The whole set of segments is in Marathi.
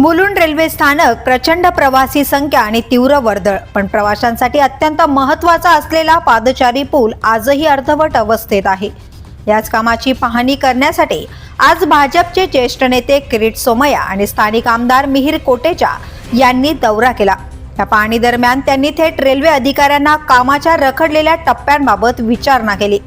मुलुंड रेल्वे स्थानक प्रचंड प्रवासी संख्या आणि तीव्र वर्दळ. पण प्रवाशांसाठी अत्यंत महत्त्वाचा असलेला पादचारी पूल आजही अर्धवट अवस्थेत आहे. याच कामाची पाहणी करण्यासाठी आज भाजपचे ज्येष्ठ नेते किरीट सोमय्या आणि स्थानिक आमदार मिहिर कोटेचा यांनी दौरा केला. या पाहणी दरम्यान त्यांनी थेट रेल्वे अधिकाऱ्यांना कामाच्या रखडलेल्या टप्प्यांबाबत विचारणा केली.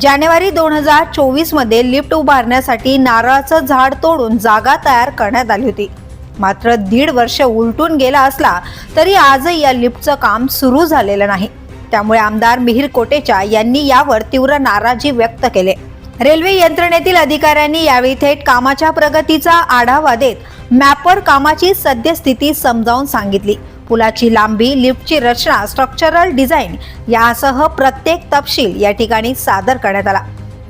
जानेवारी दोन हजार चोवीसमध्ये लिफ्ट उभारण्यासाठी नारळाचं झाड तोडून जागा तयार करण्यात आली होती. मात्र दीड वर्ष उलटून गेला असला तरी आजही या लिफ्टचं काम सुरू झालेलं नाही. त्यामुळे आमदार मिहिर कोटेचा यांनी यावर तीव्र नाराजी व्यक्त केले. रेल्वे यंत्रणेतील अधिकाऱ्यांनी यावेळी थेट कामाच्या प्रगतीचा आढावा देत मॅपवर कामाची सद्यस्थिती समजावून सांगितली. पुलाची लांबी लिफ्टची रचना स्ट्रक्चरल डिझाईन यासह प्रत्येक तपशील या ठिकाणी सादर करण्यात आला.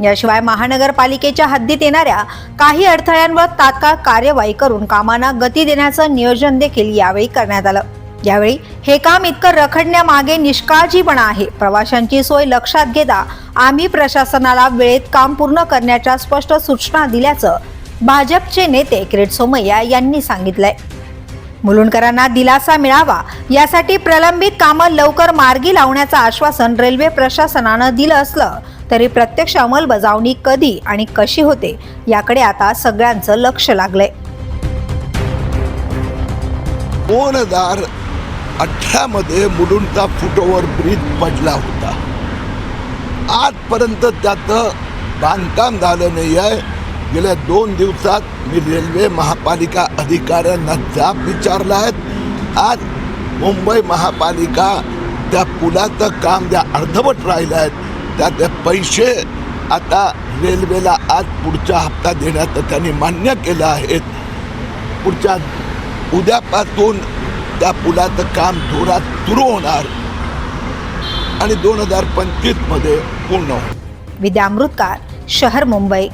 याशिवाय महानगरपालिकेच्या हद्दीत येणाऱ्या काही अडथळ्यांवर तात्काळ कार्यवाही करून कामांना गती देण्याचं नियोजन देखील यावेळी करण्यात आलं. यावेळी हे काम इतकं रखडण्यामागे निष्काळजीपणा आहे. प्रवाशांची सोय लक्षात घेता आम्ही प्रशासनाला वेळेत काम पूर्ण करण्याच्या स्पष्ट सूचना दिल्याचं भाजपचे नेते किरीट सोमय्या यांनी सांगितलंय. मुलुंडकरांना दिलासा मिळावा यासाठी प्रलंबित कामं लवकर मार्गी लावण्याचं आश्वासन रेल्वे प्रशासनानं दिलं असलं तरी प्रत्यक्ष अंमलबजावणी कधी आणि कशी होते याकडे आता सगळ्यांचं लक्ष लागलंय. दोन हजार अठरामध्ये मुलुंडचा फुटओव्हर ब्रिज पडला होता. आजपर्यंत त्याचं बांधकाम झालं नाही आहे गेल्या दोन दिवसात मी रेल्वे महापालिका अधिकाऱ्यांना जाब विचारला आहे. आज मुंबई महापालिका त्या पुलाचं काम ज्या अर्धवट राहिलं आहेत त्यात पैसे आता रेल्वेला आज पुढचा हप्ता देण्याचं त्यांनी मान्य केलं आहे. पुढच्या उद्यापासून त्या पुलाचं काम जोरात सुरू होणार आणि दोन हजार पंचवीसमध्ये पूर्ण होणार. विद्यामृतकार शहर मुंबई.